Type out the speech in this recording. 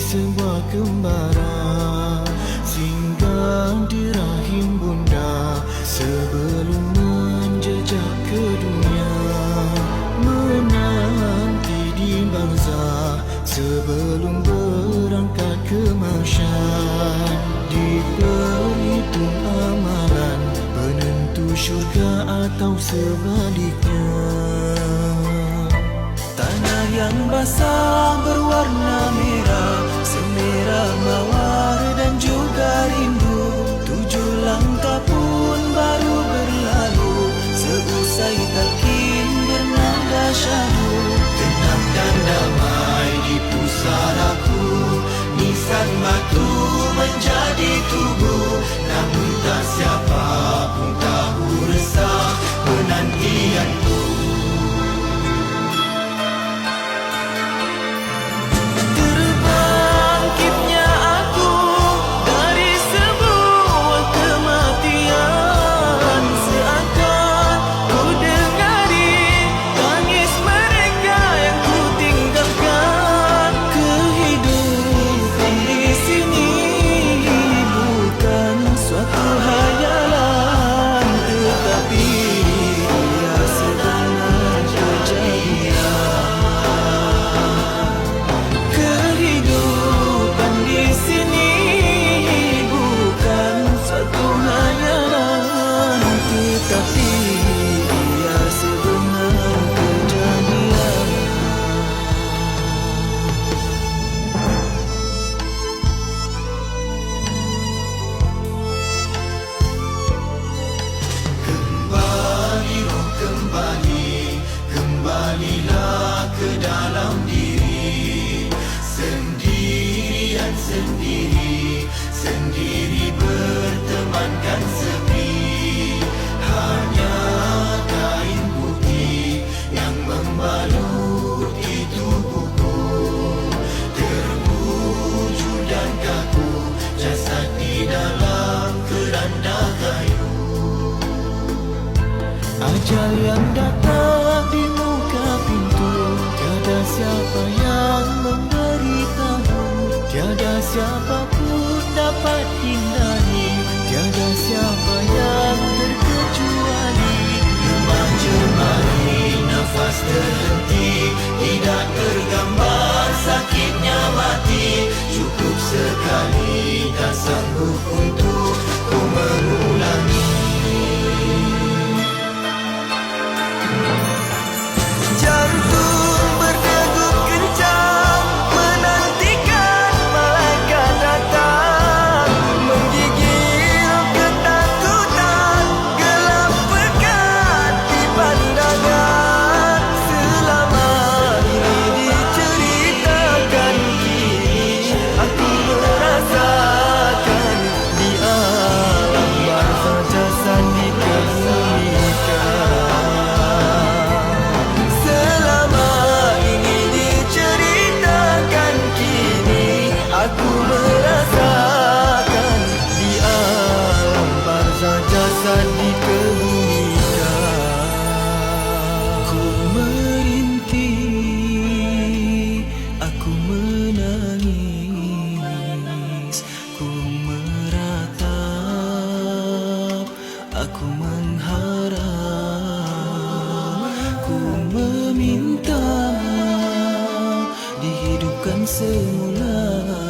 sebuah kembara Singgah di rahim bunda Sebelum menjejak ke dunia. Menanti di bangsa Sebelum berangkat ke masyarakat Diberi pun amalan Penentu syurga atau sebaliknya. Tanah yang basah berwarna merah di na namun tak siapa bertemankan sendiri Sendiri bertemankan sepi. Hanya kain putih yang membalut di tubuhku terbujur dan kaku jasad di dalam keranda kayu. Ajal yang datang Tiada siapa pun dapat hindari. Tiada siapa yang terkecuali. Remaja mari nafas terhenti. Tidak tergambar sakitnya mati. Cukup sekali tak sanggup untuk Mengharapku meminta dihidupkan Semula.